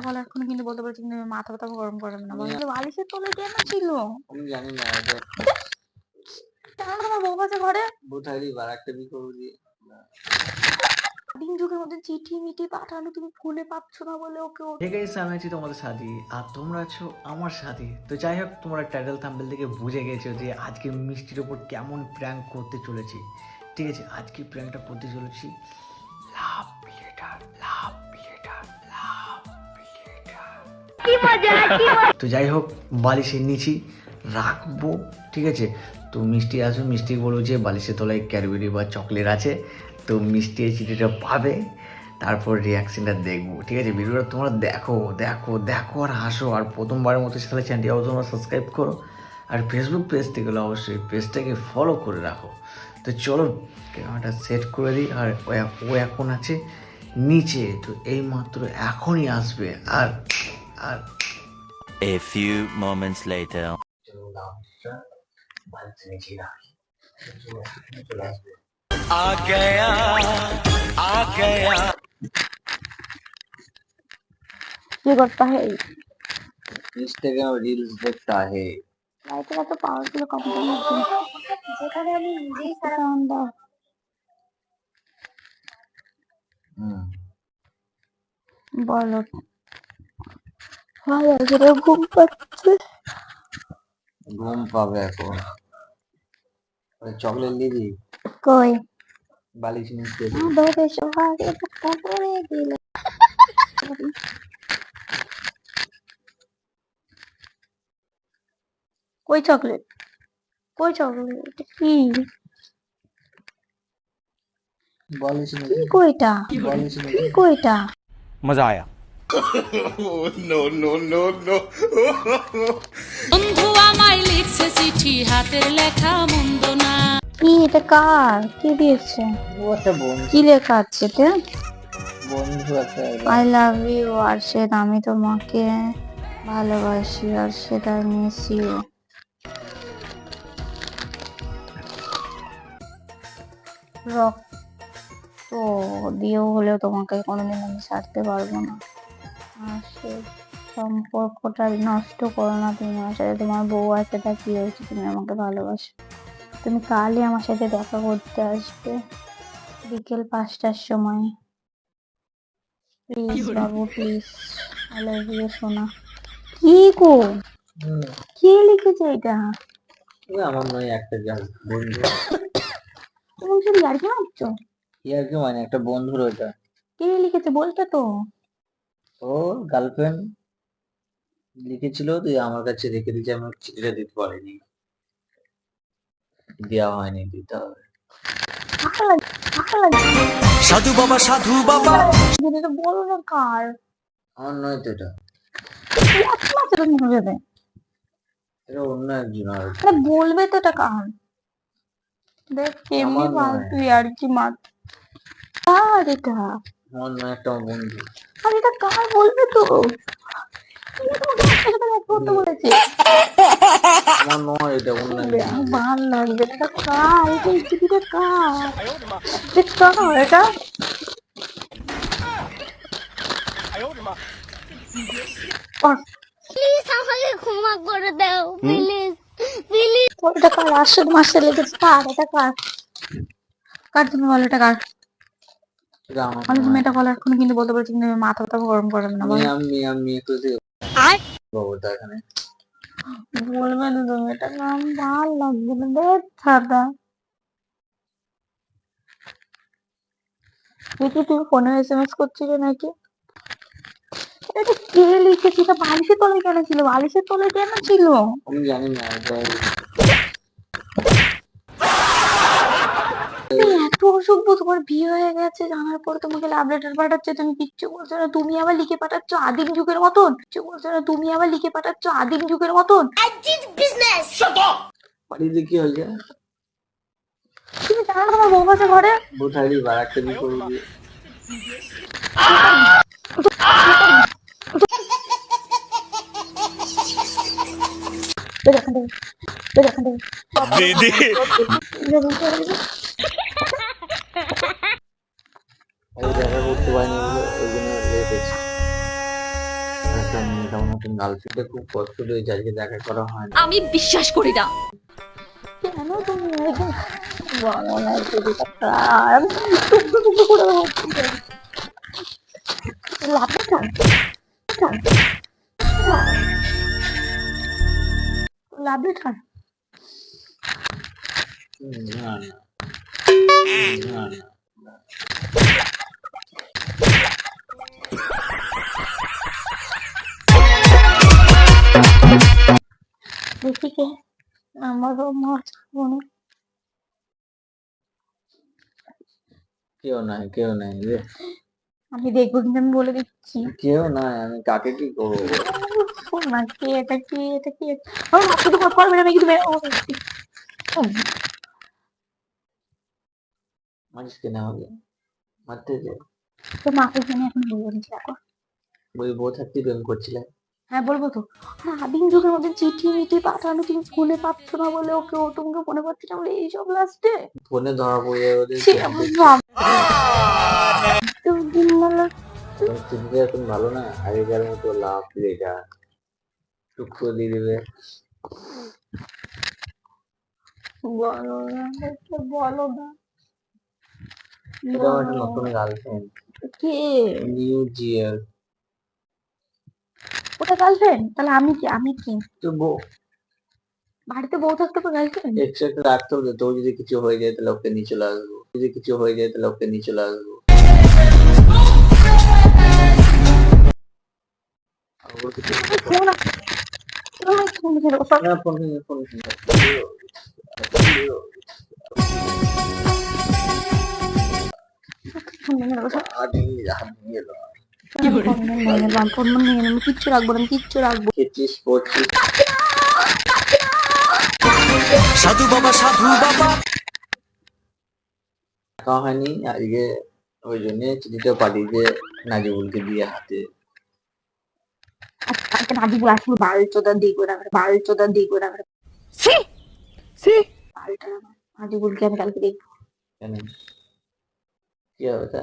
বলার কোনো কিন্তু বলতে পারছি কিন্তু মাথা ব্যথা গরম করবে না। আমি- বালিশের তলায় কেন ছিল? আমি জানি না এটা কেন তোমার বউ আছে ঘরে? বুথাইলি বার একটা বি করব দিয়ে। দিন যুগের মধ্যে চিঠি মিঠি পাঠানো তুমি ফোনে পাচ্ছ না বলে ওকে ও- ঠিক আছে আমি আছি তোমাদের সাথে। আর তোমরা আছো আমার সাথে। তো যাই হোক তোমরা টাইটেল থাম্বেল থেকে বুঝে গেছো যে আজকে মিষ্টির ওপর কেমন প্র্যাঙ্ক করতে চলেছি। ঠিক আছে আজকে প্র্যাঙ্কটা করতে চলেছি। লেটার তো যাই হোক, বালিশের নিচে রাখব, ঠিক আছে? তো মিষ্টি আসবে মিষ্টি বলব যে বালিশের তলায় ক্যাডবেরি বা চকলেট আছে, তো মিষ্টি এই চিঠিটা পাবে, তারপর রিয়াকশনটা দেখব, ঠিক আছে? ভিডিওটা তোমরা দেখো দেখো দেখো আর হাসো, আর প্রথমবারের মতো তাহলে চ্যানেলটি অবশ্যই তোমরা সাবস্ক্রাইব করো, আর ফেসবুক পেজ থেকে অবশ্যই পেজটাকে ফলো করে রাখো। তো চলো ক্যামেরাটা সেট করে দিই, আর ও এখন আছে নিচে, তো এই মাত্র এখনই আসবে, আর আর A few moments later. চলো গামছা বালিশের নিচে রাখি চলে আসবে, চলে আসবে आ गया आ गया কি করতে হয় इंस्टाग्राम रील्स देखता है লাইটের এত পাওয়ার গুলো কম যেখানে আমি নিজেই সাউন্ড দাও হুম বলো ভাই আজকে ঘুম পাচ্ছে। ঘুম পাবে এখন। চকলেট নিবি? কই? বালিশ নিচে আদরে সোহাগে ধাক্কা করে দিল কই চকলেট? কই চকলেট? কি? বালিশ নিচে কি কইটা? বালিশ নিচে কি কইটা? মজা আয়া। বন্ধু আমায় লিখছে চিঠি হাতের লেখা মন্দ না। কি এটা কার? কি দিয়েছে? বন্ধু। কি লেখা আছে এটা? বন্ধু একটা আই লাভ ইউ আরশেদ। আমি তোমাকে ভালোবাসি আরশেদ আই মিস ইউ রক্ত দিয়েও হলেও তোমাকে কোনোদিন আমি ছাড়তে পারব না। সম্পর্কটা নষ্ট করো না তুমি আমার সাথে। তোমার বউ আছে তা কি হয়েছে তুমি আমাকে ভালোবাসো। তুমি কালই আমার সাথে দেখা করতে আসবে। বিকেল পাঁচটার সময়। Please Babu please I love you সোনা। কি গো? কে লিখেছে এটা? আমার নয় একটা বন্ধু। তুমি শুধু আর কি মারছো? ইয়ার কি মানে একটা বন্ধুর ওটা কে লিখেছে? বলতে তো। ওর গার্লফ্রেন্ড লিখেছিল তুই আমার কাছে রেখে দিয়েছি আমি চিঠিটা দিতে পারিনি। দেওয়া হয়নি দিতে হবে। সাধু বাবা সাধু বাবা। তো বলো না কার। আমার নয় তো এটা। অন্য একজন বলবে তো এটা কার। দেখ কেমনি ফালতু আর কি মাত। আর এটা? আমার নয় একটা বন্ধু আর এটা কার বলবে তো? আমার নয় এটা অন্য একজন ভালো লাগবে এটা কার? এটা এই কার? এটা কার এটা। প্লিজ আমাকে ক্ষমা করে দাও প্লিজ প্লিজ এটা কার? আসল মাসে লেগেছে কার? এটা কার? কার তুমি বলো এটা কার? আমি তুমি। এটা বলার কোনো কিন্তু বলতে পারছি কিন্তু মাথা ব্যথা গরম করবে না বলো। আমি আমি আমি একটু বাবুটা এখানে। বলবে না তুমি এটা নাম ভালো লাগবে না দেখ সাদা। দেখি তুমি ফোনে এসএমএস করছিলে নাকি? এটা কে লিখেছিল এটা বালিশের তলায় কেন ছিল? বালিশের তলায় কেন ছিল? আমি জানি না এত অসভ্য তোমার বিয়ে হয়ে গেছে জানার পর তোমাকে লাভ লেটার পাঠাচ্ছে তুমি কিচ্ছু বলছো না তুমি আবার লিখে পাঠাচ্ছ আদিম যুগের মতন? কিচ্ছু বলছো না তুমি আবার লিখে পাঠাচ্ছ আদিম যুগের মতন? বাড়িতে কি হয়েছে? তুমি জানো না তোমার বউ আছে ঘরে? বুথাইলি বার একটা বি করব? দিয়ে দেখা করতে পারিনি বলে ওই জন্য লেট একটা মতন গার্লফ্রেন্ডে খুব কষ্ট আজকে দেখা করা হয় না আমি বিশ্বাস করি না। কেন তুমি? এরকম বলো না যদি একটা টুকরো টুকরো করে ভাবছি লাভে খান লাভে খান না না না না। দেখি কে আমারও মাছ মনে কেউ নাই কেউ নাই রে। আমি দেখব কিন্তু আমি বলে দিচ্ছি। কেউ নাই আমি কাকে কি করব? না কে এটা কি এটা কি? আমার মাথা তো করবে না কিন্তু মারিস কেনা হবে মারতে যে তো মাকে জানি এখন বলব রাখো বই বউ থাকতে প্রেম করছিলে? হ্যাঁ বলব তো। আদিম যুগের মধ্যে চিঠি মিঠি পাঠানো তুমি ফোনে পাচ্ছ না বলে ওকে ও তোমাকে ফোনে পাচ্ছে না বলে এইসব লাস্টে? ফোনে ধরা পড়ে সে আমার ভাব। তো দিন বেলা? পরিস্থিতিটা এখন ভালো না? আগেকার মতো লাভ লেখা টুকরো দিয়ে দেবে। বলো না একটু বলো না। এটা আমার নতুন গার্লফ্রেন্ড কে? নিউ জিয়ার ওটা গার্লফ্রেন্ড তাহলে আমি কি আমি কি? তো বউ। বাড়িতে বউ থাকতে তো গার্লফ্রেন্ড এক্সট্রা রাখতে হবে তোর যদি কিছু হয়ে যায় তাহলে ওকে নিয়ে চলে আসব। যদি কিছু হয়ে যায় তাহলে ওকে নিয়ে চলে আসব। ফোন নিলাম কিচ্ছু রাখব না আমি কিচ্ছু রাখব। সাধু বাবা সাধু বাবা। আজকে ওই জন্য চিঠিটা পাঠিয়েছে নাজিবুলকে দিয়ে হাতে। আজকে নাজিবুল আসলে বাল চোদার দিক ওরা বাল চোদার দিক ওরা বালটা নাজিবুলকে আমি কালকে দেখব। কেন কি হবে তা?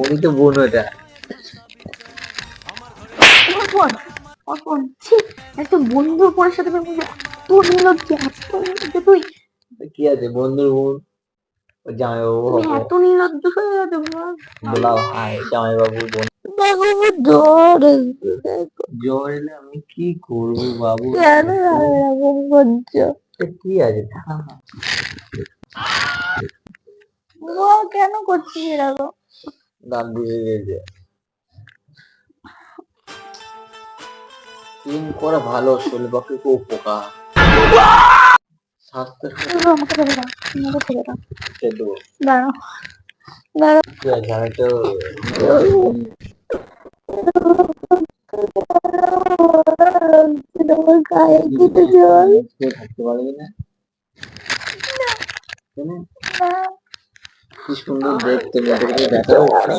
উনি তো বোন ওটা ছি একটা বন্ধুর ফোনের সাথে আমি এত নির্লজ্জ এত নির্লজ্জ তুই। কি আছে বন্ধুর বোন? এত নির্লজ্জ হয়ে যাবে বলাও হাই জামাইবাবু বোন। জ্বর এলে আমি কি করব বাবু? কেন কি আছে? কেন করছিস এরকম? দাঁত বুঝে গেছে। তিন করা ভালো শরীর পক্ষে খুব উপকার। স্বাস্থ্য আমাকে ছেড়ে দাও আমাকে ছেড়ে দাও। খেয়ে দেবো দাঁড়াও দাঁড়াও। কি গায়ে কেটে জল থাকতে পারবি না? কি সুন্দর দেখতে মেয়েটাকে করে?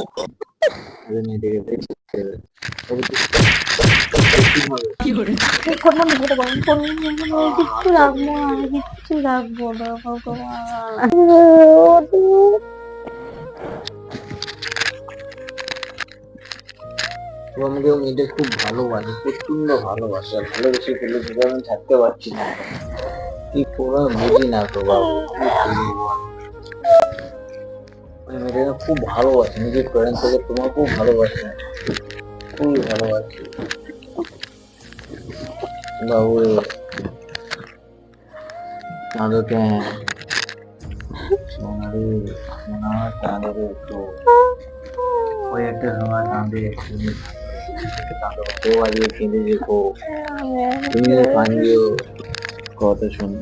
ও আমাকে ও খুব ভালোবাসে প্রচণ্ড ভালোবাসে। আর ভালোবেসে ফেলে আমি থাকতে পারছি না। কি আমি বুঝি না তো বাবু খুব ভালোবাসে, নিজের প্যারেন্ট থেকে তোমার খুব ভালোবাসে। খুবই ভালোবাসে। ওই একটা কথা শুনে।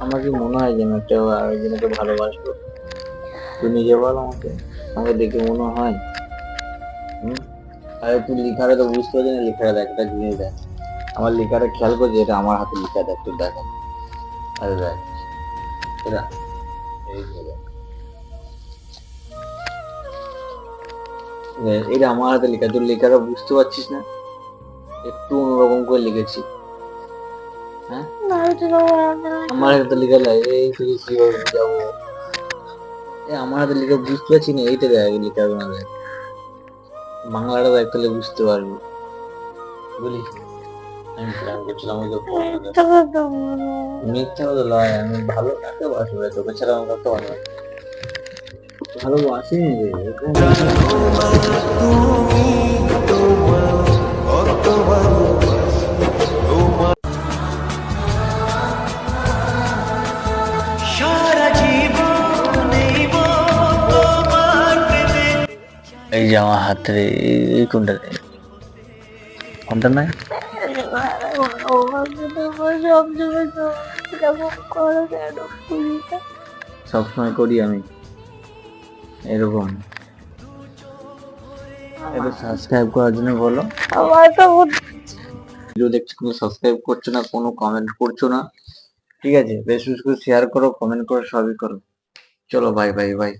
আমার কি মনে হয় যেন একটা আরেকজনকে ভালোবাসবো? তুই নিজে বল আমাকে আমাকে দেখে মনে হয় হুম আরে তুই লেখাটা তো বুঝতে পারছি না লেখাটা দেখ একটা জিনিস দেখ আমার লেখাটা খেয়াল করছি এটা আমার হাতে লিখা দেখ তুই দেখ আরে দেখ এটা আমার হাতে লেখা তোর লেখাটা বুঝতে পারছিস না একটু অন্যরকম করে লিখেছি হ্যাঁ আমার হাতে লেখা লাগে এই তুই কীভাবে এ আমার হাতে লিখে বুঝতে পারছি না এইটা দেখ লেখা না দেখ বাংলাটা দেখ তাহলে বুঝতে পারবি। বুঝলি আমি প্ল্যান করছিলাম ওই মিথ্যা কথা বলো। লয় আমি ভালো কাকে বাসবো? তোকে ছাড়া আমার কাছে ভালো ভালো বাসিনি রে এই যে আমার হাতের এই- কোনটা? কোনটা নাই সবসময় করো আমি। এরকম। একটু সাবস্ক্রাইব করার জন্য বলো। আমার ভিডিও দেখছ কিন্তু সাবস্ক্রাইব করছ না, কোনো কমেন্ট করছ না। ঠিক আছে? বেশ বেশি করে শেয়ার করো কমেন্ট করো সবই করো। চলো বাই বাই বাই